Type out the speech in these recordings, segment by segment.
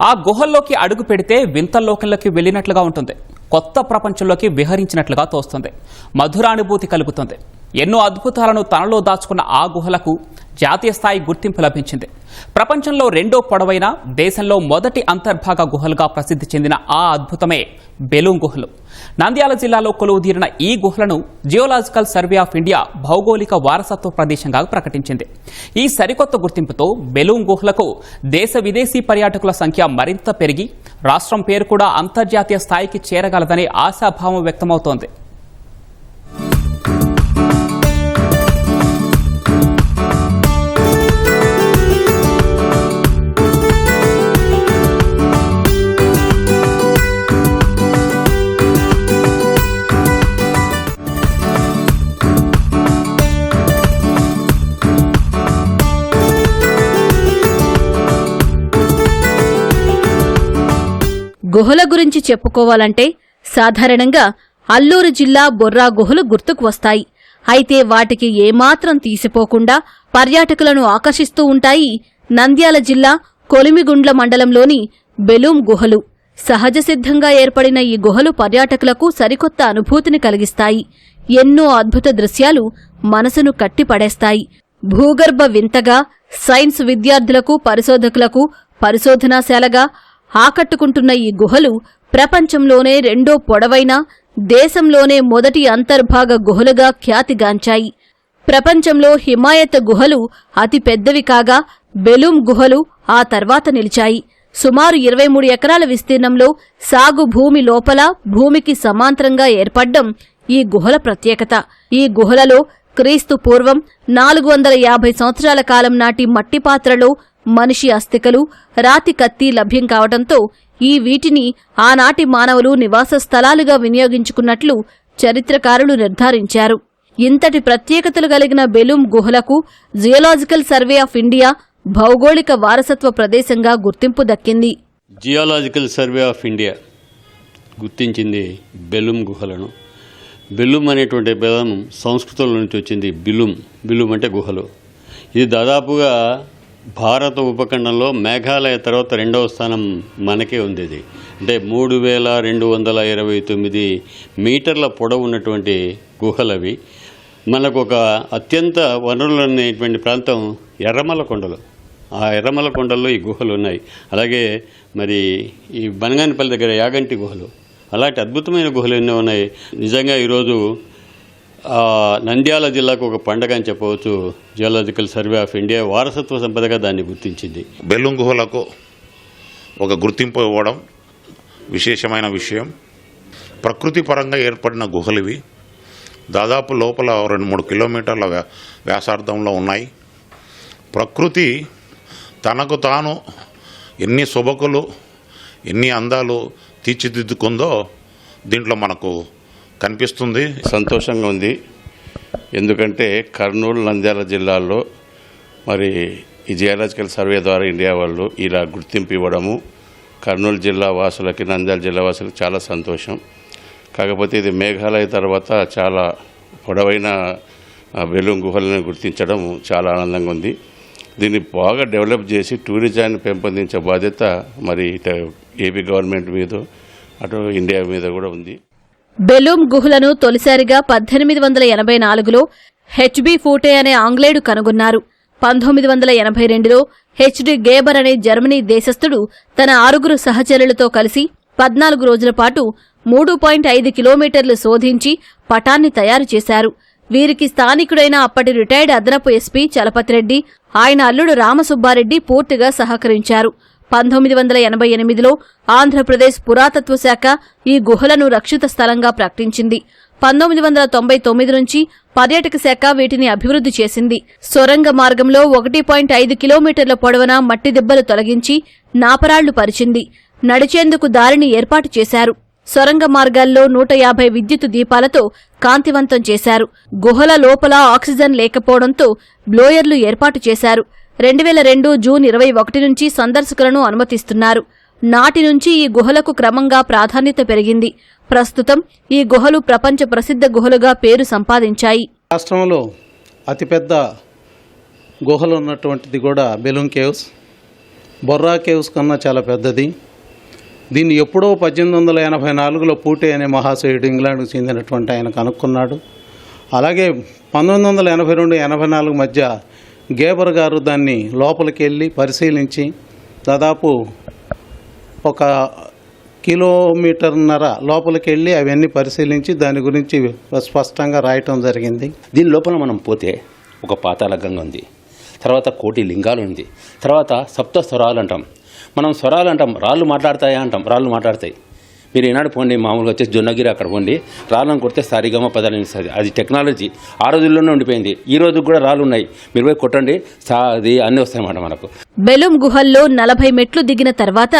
ఆ గుహల్లోకి అడుగు పెడితే వింత లోకంలోకి వెళ్ళినట్లుగా ఉంటుంది. కొత్త ప్రపంచంలోకి విహరించినట్లుగా తోస్తుంది. మధురానుభూతి కలుగుతుంది. ఎన్నో అద్భుతాలను తనలో దాచుకున్న ఆ గుహలకు జాతీయ స్థాయి గుర్తింపు లభించింది. ప్రపంచంలో రెండో పొడవైన దేశంలో మొదటి అంతర్భాగ గుహలుగా ప్రసిద్ధి చెందిన ఆ అద్భుతమే బెలూం గుహలు. నంద్యాల జిల్లాలో కొలువుదీరిన ఈ గుహలను జియోలాజికల్ సర్వే ఆఫ్ ఇండియా భౌగోళిక వారసత్వ ప్రదేశంగా ప్రకటించింది. ఈ సరికొత్త గుర్తింపుతో బెలూం గుహలకు దేశ విదేశీ పర్యాటకుల సంఖ్య మరింత పెరిగి రాష్ట్రం పేరు కూడా అంతర్జాతీయ స్థాయికి చేరగలదని ఆశాభావం వ్యక్తమవుతోంది. గుహల గురించి చెప్పుకోవాలంటే సాధారణంగా అల్లూరు జిల్లా బొర్రా గుహలు గుర్తుకు వస్తాయి. అయితే వాటికి ఏమాత్రం తీసిపోకుండా పర్యాటకులను ఆకర్షిస్తూ ఉంటాయి నంద్యాల జిల్లా కొలిమిగుండ్ల మండలంలోని బెలూం గుహలు. సహజ సిద్ధంగా ఏర్పడిన ఈ గుహలు పర్యాటకులకు సరికొత్త అనుభూతిని కలిగిస్తాయి. ఎన్నో అద్భుత దృశ్యాలు మనసును కట్టిపడేస్తాయి. భూగర్భ వింతగా సైన్స్ విద్యార్థులకు పరిశోధకులకు పరిశోధనాశాలగా ఆకట్టుకుంటున్న ఈ గుహలు ప్రపంచంలోనే రెండో పొడవైన దేశంలోనే మొదటి అంతర్భాగ గుహలుగా ఖ్యాతిగాంచాయి. ప్రపంచంలో హిమాయత్ గుహలు అతి పెద్దవి కాగా బెలూమ్ గుహలు ఆ తర్వాత నిలిచాయి. సుమారు ఇరవై మూడు ఎకరాల విస్తీర్ణంలో సాగు భూమి లోపల భూమికి సమాంతరంగా ఏర్పడ్డం ఈ గుహల ప్రత్యేకత. ఈ గుహలలో క్రీస్తు పూర్వం నాలుగు వందల యాభై సంవత్సరాల కాలం నాటి మట్టి పాత్రలో మనిషి అస్థికలు రాతి కత్తి లభ్యం కావడంతో ఈ వీటిని ఆనాటి మానవులు నివాస స్థలాలుగా వినియోగించుకున్నట్లు చరిత్రకారులు నిర్ధారించారు. ఇంతటి ప్రత్యేకతలు కలిగిన బెలూం గుహలకు జియోలాజికల్ సర్వే ఆఫ్ ఇండియా భౌగోళిక వారసత్వ ప్రదేశంగా గుర్తింపు దక్కింది. జియోలాజికల్ సర్వే ఆఫ్ ఇండియా గుర్తించింది బెలూమ్ గుహలను. బెలుం అనేటువంటి పదం సంస్కృతంలో నుంచి వచ్చింది బిలుం బిలుం అంటే గుహలు. ఇది దాదాపుగా భారత ఉపఖండంలో మేఘాలయ తర్వాత రెండవ స్థానం మనకే ఉంది ఇది అంటే మూడు వేల రెండు వందల ఇరవై తొమ్మిది మీటర్ల పొడవు ఉన్నటువంటి గుహలవి. మనకు ఒక అత్యంత వనరులు అనేటువంటి ప్రాంతం ఎర్రమల కొండలు. ఆ ఎర్రమల కొండల్లో ఈ గుహలు ఉన్నాయి. అలాగే మరి ఈ బనగానిపల్లి దగ్గర యాగంటి గుహలు. అలాంటి అద్భుతమైన గుహలు ఎన్నో ఉన్నాయి. నిజంగా ఈరోజు నంద్యాల జిల్లాకు ఒక పండగ అని చెప్పవచ్చు. జియోలాజికల్ సర్వే ఆఫ్ ఇండియా వారసత్వ సంపదగా దాన్ని గుర్తించింది. బెలూం గుహలకు ఒక గుర్తింపు ఇవ్వడం విశేషమైన విషయం. ప్రకృతి పరంగా ఏర్పడిన గుహలు ఇవి. దాదాపు లోపల రెండు మూడు కిలోమీటర్ల వ్యా- వ్యాసార్థంలో ఉన్నాయి. ప్రకృతి తనకు తాను ఎన్ని శుభకులు ఎన్ని అందాలు తీర్చిదిద్దుకుందో దీంట్లో మనకు కనిపిస్తుంది. సంతోషంగా ఉంది. ఎందుకంటే కర్నూలు నంద్యాల జిల్లాల్లో మరి ఈ జియాలజికల్ సర్వే ద్వారా ఇండియా వాళ్ళు ఇలా గుర్తింపు ఇవ్వడము కర్నూలు జిల్లా వాసులకి నంద్యాల జిల్లా వాసులకి చాలా సంతోషం. కాకపోతే ఇది మేఘాలయ తర్వాత చాలా పొడవైన బెలూన్ గుహలను గుర్తించడం చాలా ఆనందంగా ఉంది. దీన్ని బాగా డెవలప్ చేసి టూరిజాన్ని పెంపొందించే బాధ్యత మరి ఇట ఏపీ గవర్నమెంట్ మీద అటు ఇండియా మీద కూడా ఉంది. బెలూమ్ గుహలను తొలిసారిగా పద్దెనిమిది వందల ఎనభై నాలుగులో హెచ్బి ఫూటే అనే ఆంగ్లేయుడు కనుగొన్నారు. పంతొమ్మిది వందల ఎనభై రెండులో హెచ్డి గేబర్ అనే జర్మనీ దేశస్థుడు తన ఆరుగురు సహచరులతో కలిసి పద్నాలుగు రోజుల పాటు మూడు పాయింట్ ఐదు కిలోమీటర్లు శోధించి పటాన్ని తయారు చేశారు. వీరికి స్థానికుడైన అప్పటి రిటైర్డ్ అదనపు ఎస్పీ చలపతిరెడ్డి ఆయన అల్లుడు రామసుబ్బారెడ్డి పూర్తిగా సహకరించారు. పంతొమ్మిది వందల ఎనభై ఎనిమిదిలో ఆంధ్రప్రదేశ్ పురాతత్వ శాఖ ఈ గుహలను రక్షిత స్థలంగా ప్రకటించింది. పంతొమ్మిది వందల తొంభై తొమ్మిది నుంచి పర్యాటక శాఖ వీటిని అభివృద్ధి చేసింది. సొరంగ మార్గంలో ఒకటి పాయింట్ ఐదు కిలోమీటర్ల పొడవున మట్టి దెబ్బలు తొలగించి నాపరాళ్ళు పరిచింది. నడిచేందుకు దారిని ఏర్పాటు చేశారు. సొరంగ మార్గాల్లో నూట యాభై విద్యుత్ దీపాలతో కాంతివంతం చేశారు. గుహల లోపల ఆక్సిజన్ లేకపోవడంతో బ్లోయర్లు ఏర్పాటు చేశారు. రెండు వేల రెండు జూన్ ఇరవై ఒకటి నుంచి సందర్శకులను అనుమతిస్తున్నారు. నాటి నుంచి ఈ గుహలకు క్రమంగా ప్రాధాన్యత పెరిగింది. ప్రస్తుతం ఈ గుహలు ప్రపంచ ప్రసిద్ధ గుహలుగా పేరు సంపాదించాయి. రాష్ట్రంలో అతిపెద్ద గుహలు ఉన్నటువంటిది కూడా బెలూన్ కేవ్స్. బొర్రా కేవ్స్ కన్నా చాలా పెద్దది. దీన్ని ఎప్పుడో పద్దెనిమిది వందల ఎనభై నాలుగులో పూటే అనే మహాశయుడు ఇంగ్లాండ్కు చెందినటువంటి ఆయన కనుక్కున్నాడు. అలాగే పంతొమ్మిది వందల ఎనభై రెండు ఎనభై నాలుగు మధ్య గేబర్ గారు దాన్ని లోపలికి వెళ్ళి పరిశీలించి దాదాపు ఒక కిలోమీటర్న్నర లోపలికి వెళ్ళి అవన్నీ పరిశీలించి దాని గురించి స్పష్టంగా రాయటం జరిగింది. దీని లోపల మనం పోతే ఒక పాతాళ గంగ ఉంది. తర్వాత కోటి లింగాలు ఉంది. తర్వాత సప్త స్వరాలు అంటాం. మనం స్వరాలు అంటాం. రాళ్ళు మాట్లాడతాయా అంటాం. రాళ్ళు మాట్లాడతాయి. మీరు ఈనాడు పోండి మామూలుగా వచ్చేసి జొన్నగిరి అక్కడ పోండి రాళ్ళను కొడితే సారిగమ పదాలు ఇస్తుంది అది టెక్నాలజీ ఆ రోజుల్లోనే ఉండిపోయింది. ఈ రోజు కూడా రాళ్ళు ఉన్నాయి. మీరు పోయి కొట్టండి సా అది అన్నీ వస్తాయన్నమాట మనకు. బెలుం గుహల్లో నలభై మెట్లు దిగిన తర్వాత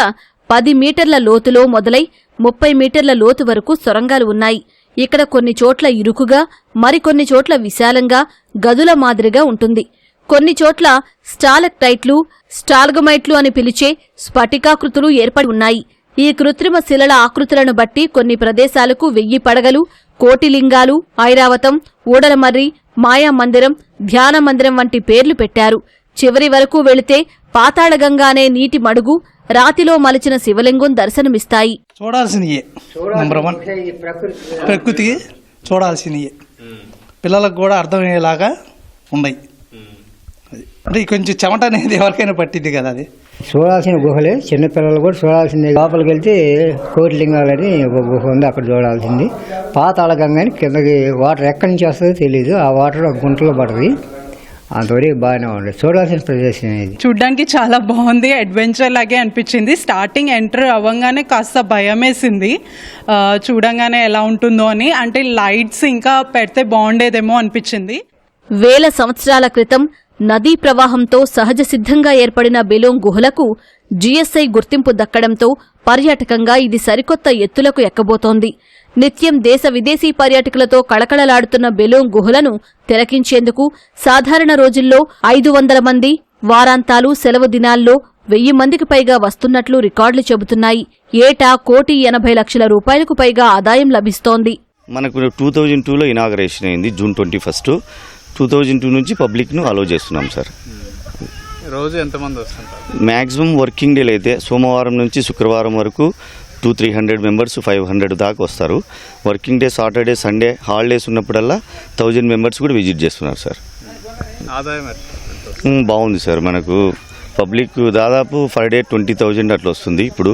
పది మీటర్ల లోతులో మొదలై ముప్పై మీటర్ల లోతు వరకు సొరంగాలు ఉన్నాయి. ఇక్కడ కొన్ని చోట్ల ఇరుకుగా మరికొన్ని చోట్ల విశాలంగా గదుల మాదిరిగా ఉంటుంది. కొన్ని చోట్ల స్టాలక్టైట్లు స్టాల్గమైట్లు అని పిలిచే స్ఫటికాకృతులు ఏర్పడి ఉన్నాయి. ఈ కృత్రిమ శిలల ఆకృతులను బట్టి కొన్ని ప్రదేశాలకు వెయ్యి పడగలు కోటి లింగాలు ఐరావతం ఊడలమర్రి మాయా మందిరం ధ్యాన మందిరం వంటి పేర్లు పెట్టారు. చివరి వరకు వెళితే పాతాళగంగా అనే నీటి మడుగు రాతిలో మలిచిన శివలింగం దర్శనమిస్తాయి. చూడాల్సినయే. నెంబర్ వన్ ప్రకృతికి చూడాల్సినయే. పిల్లలకు కూడా అర్థమయ్యేలాగా ఉన్నాయి. అది. అంటే కొంచెం చెమట అనేది ఎవరికైనా పట్టింది కదా అది. చూడాల్సిన గుహలే. చిన్నపిల్లలు కూడా చూడాల్సిందే. లోపలికి వెళ్తే కోటిలింగాలు అని ఒక గుహ ఉంది. అక్కడ చూడాల్సింది. పాతాళ గంగ అని కిందకి వాటర్ ఎక్కడి నుంచి వస్తుందో తెలియదు ఆ వాటర్ ఒక గుంటలో పడుతుంది అంతవరకు బాగానే ఉంది. చూడాల్సిన ప్రదేశం ఇది. చూడ్డానికి చాలా బాగుంది. అడ్వెంచర్ లాగే అనిపించింది. స్టార్టింగ్ ఎంటర్ అవ్వగానే కాస్త భయం వేసింది ఆ, చూడంగానే ఎలా ఉంటుందో అని. అంటే లైట్స్ ఇంకా పెడితే బాగుండేదేమో అనిపించింది. వేల సంవత్సరాల క్రితం నదీ ప్రవాహంతో సహజ సిద్ధంగా ఏర్పడిన బిలోంగ్ గుహలకు జీఎస్ఐ గుర్తింపు దక్కడంతో పర్యాటకంగా ఇది సరికొత్త ఎత్తులకు ఎక్కబోతోంది. నిత్యం దేశ విదేశీ పర్యాటకులతో కళకళలాడుతున్న బెలూన్ గుహలను తిలకించేందుకు సాధారణ రోజుల్లో ఐదు వందల మంది వారాంతాలు సెలవు దినాల్లో వెయ్యి మందికి పైగా వస్తున్నట్లు రికార్డులు చెబుతున్నాయి. ఏటా కోటి ఎనభై లక్షల రూపాయలకు పైగా ఆదాయం లభిస్తోంది. మనకు టూ థౌజండ్ టూలో ఇనాగరేషన్ అయింది June twenty first. Two thousand two నుంచి పబ్లిక్ను అలో చేస్తున్నాం సార్. రోజు ఎంతమంది వస్తుంటారు? మ్యాక్సిమం వర్కింగ్ డేలు అయితే సోమవారం నుంచి శుక్రవారం వరకు two three hundred members five hundred దాకా వస్తారు. Working day Saturday Sunday holidays ఉన్నప్పుడల్లా థౌజండ్ మెంబర్స్ కూడా విజిట్ చేస్తున్నారు సార్. ఆదాయం బాగుంది సార్. మనకు పబ్లిక్ దాదాపు ఫర్ డే ట్వంటీ థౌజండ్ అట్లా వస్తుంది. ఇప్పుడు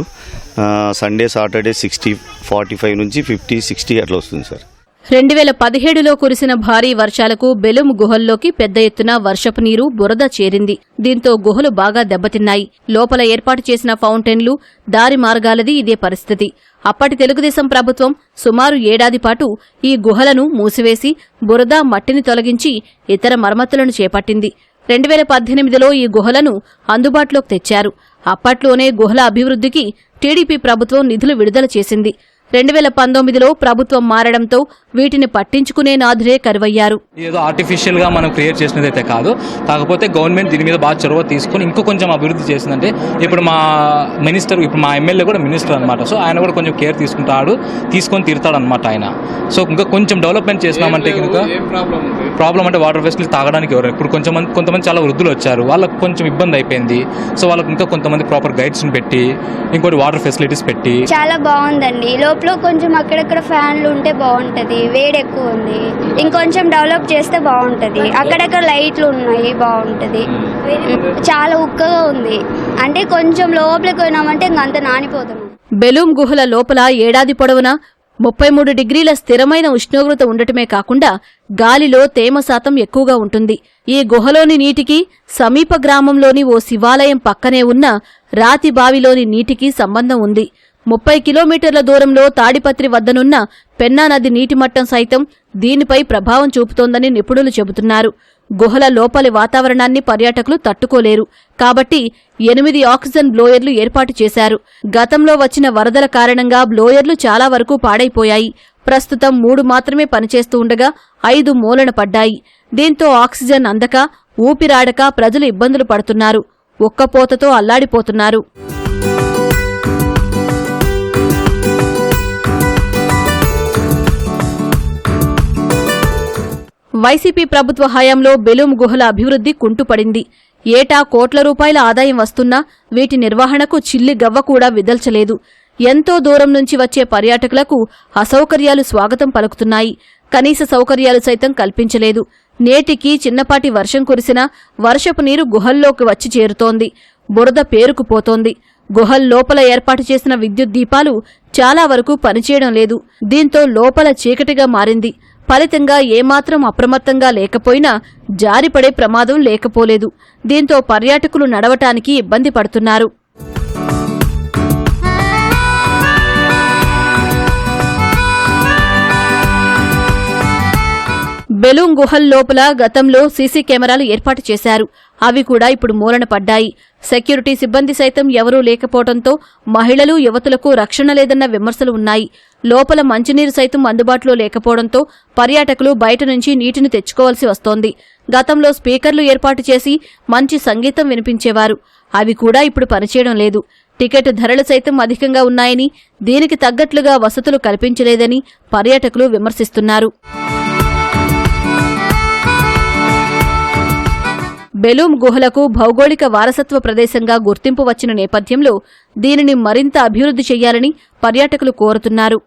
Sunday Saturday sixty forty five నుంచి ఫిఫ్టీ సిక్స్టీ అట్లా వస్తుంది సార్. రెండు వేల పదిహేడులో కురిసిన భారీ వర్షాలకు బెలుం గుహల్లోకి పెద్ద ఎత్తున వర్షపు నీరు బురద చేరింది. దీంతో గుహలు బాగా దెబ్బతిన్నాయి. లోపల ఏర్పాటు చేసిన ఫౌంటైన్లు దారి మార్గాలది ఇదే పరిస్థితి. అప్పటి తెలుగుదేశం ప్రభుత్వం సుమారు ఏడాది పాటు ఈ గుహలను మూసివేసి బురద మట్టిని తొలగించి ఇతర మరమ్మతులను చేపట్టింది. రెండు వేల పద్దెనిమిదిలో ఈ గుహలను అందుబాటులోకి తెచ్చారు. అప్పట్లోనే గుహల అభివృద్ధికి టీడీపీ ప్రభుత్వం నిధులు విడుదల చేసింది. రెండు వేల పంతొమ్మిదిలో ప్రభుత్వం మారడంతో వీటిని పట్టించుకునే నాథుడే కరువయ్యారు. ఏదో ఆర్టిఫిషియల్గా మనం క్రియేట్ చేసినదైతే కాదు. కాకపోతే గవర్నమెంట్ దీని మీద బాగా చొరవ తీసుకొని ఇంకో కొంచెం అభివృద్ధి చేసిందంటే ఇప్పుడు మా మినిస్టర్ ఇప్పుడు మా ఎమ్మెల్యే కూడా మినిస్టర్ అనమాట సో ఆయన కూడా కొంచెం కేర్ తీసుకుంటాడు తీసుకొని తీరుతాడు అనమాట ఆయన. సో ఇంకా కొంచెం డెవలప్మెంట్ చేసినామంటే కనుక ప్రాబ్లం అంటే వాటర్ ఫెసిలిటీ తాగడానికి ఎవరు ఇప్పుడు కొంచెం మంది కొంతమంది చాలా వృద్ధులు వచ్చారు. వాళ్ళకి కొంచెం ఇబ్బంది అయిపోయింది. సో వాళ్ళకి ఇంకా కొంతమంది ప్రాపర్ గైడ్స్ని పెట్టి ఇంకోటి వాటర్ ఫెసిలిటీస్ పెట్టి. చాలా బాగుందండి. లోపల కొంచెం అక్కడక్కడ ఫ్యాన్లు ఉంటే బాగుంటది. వేడి ఎక్కువ ఉంది. ఇంకొంచెం డెవలప్ చేస్తే బాగుంటది. అక్కడక్కడ లైట్లు ఉన్నాయి బాగుంటది. చాలా ఉక్కగా ఉంది. అంటే కొంచెం లోపలికి పోయినామంటే ఇంక అంత నానిపోతాం బెలూం గుహల లోపల ఏడాది పొడవునా ముప్పై మూడు డిగ్రీల స్థిరమైన ఉష్ణోగ్రత ఉండటమే కాకుండా గాలిలో తేమ శాతం ఎక్కువగా ఉంటుంది. ఈ గుహలోని నీటికి సమీప గ్రామంలోని ఓ శివాలయం పక్కనే ఉన్న రాతి బావిలోని నీటికి సంబంధం ఉంది. ముప్పై కిలోమీటర్ల దూరంలో తాడిపత్రి వద్దనున్న పెన్నా నది నీటి మట్టం సైతం దీనిపై ప్రభావం చూపుతోందని నిపుణులు చెబుతున్నారు. గుహల లోపలి వాతావరణాన్ని పర్యాటకులు తట్టుకోలేరు. కాబట్టి ఎనిమిది ఆక్సిజన్ బ్లోయర్లు ఏర్పాటు చేశారు. గతంలో వచ్చిన వరదల కారణంగా బ్లోయర్లు చాలా వరకు పాడైపోయాయి. ప్రస్తుతం మూడు మాత్రమే పనిచేస్తూ ఉండగా ఐదు మూలన పడ్డాయి. దీంతో ఆక్సిజన్ అందక ఊపిరాడక ప్రజలు ఇబ్బందులు పడుతున్నారు. ఒక్కపోతతో అల్లాడిపోతున్నారు. వైసీపీ ప్రభుత్వ హయాంలో బెలూం గుహల అభివృద్ధి కుంటుపడింది. ఏటా కోట్ల రూపాయల ఆదాయం వస్తున్నా వీటి నిర్వహణకు చిల్లి గవ్వ కూడా విదల్చలేదు. ఎంతో దూరం నుంచి వచ్చే పర్యాటకులకు అసౌకర్యాలు స్వాగతం పలుకుతున్నాయి. కనీస సౌకర్యాలు సైతం కల్పించలేదు. నేటికి చిన్నపాటి వర్షం కురిసినా వర్షపు నీరు గుహల్లోకి వచ్చి చేరుతోంది. బురద పేరుకుపోతోంది. గుహల్లోపల ఏర్పాటు చేసిన విద్యుత్ దీపాలు చాలా వరకు పనిచేయడం లేదు. దీంతో లోపల చీకటిగా మారింది. ఫలితంగా ఏమాత్రం అప్రమత్తంగా లేకపోయినా జారిపడే ప్రమాదం లేకపోలేదు. దీంతో పర్యాటకులు నడవటానికి ఇబ్బంది పడుతున్నారు. బెలూన్ గుహల్ లోపల గతంలో సీసీ కెమెరాలు ఏర్పాటు చేశారు. అవి కూడా ఇప్పుడు మూలన పడ్డాయి. సెక్యూరిటీ సిబ్బంది సైతం ఎవరూ లేకపోవడంతో మహిళలు యువతులకు రక్షణ లేదన్న విమర్శలు ఉన్నాయి. లోపల మంచినీరు సైతం అందుబాటులో లేకపోవడంతో పర్యాటకులు బయట నుంచి నీటిని తెచ్చుకోవాల్సి వస్తోంది. గతంలో స్పీకర్లు ఏర్పాటు చేసి మంచి సంగీతం వినిపించేవారు. అవి కూడా ఇప్పుడు పనిచేయడం లేదు. టికెట్ ధరలు సైతం అధికంగా ఉన్నాయని దీనికి తగ్గట్లుగా వసతులు కల్పించలేదని పర్యాటకులు విమర్శిస్తున్నారు. బెలూమ్ గుహలకు భౌగోళిక వారసత్వ ప్రదేశంగా గుర్తింపు వచ్చిన నేపథ్యంలో దీనిని మరింత అభివృద్ధి చేయాలని పర్యాటకులు కోరుతున్నారు.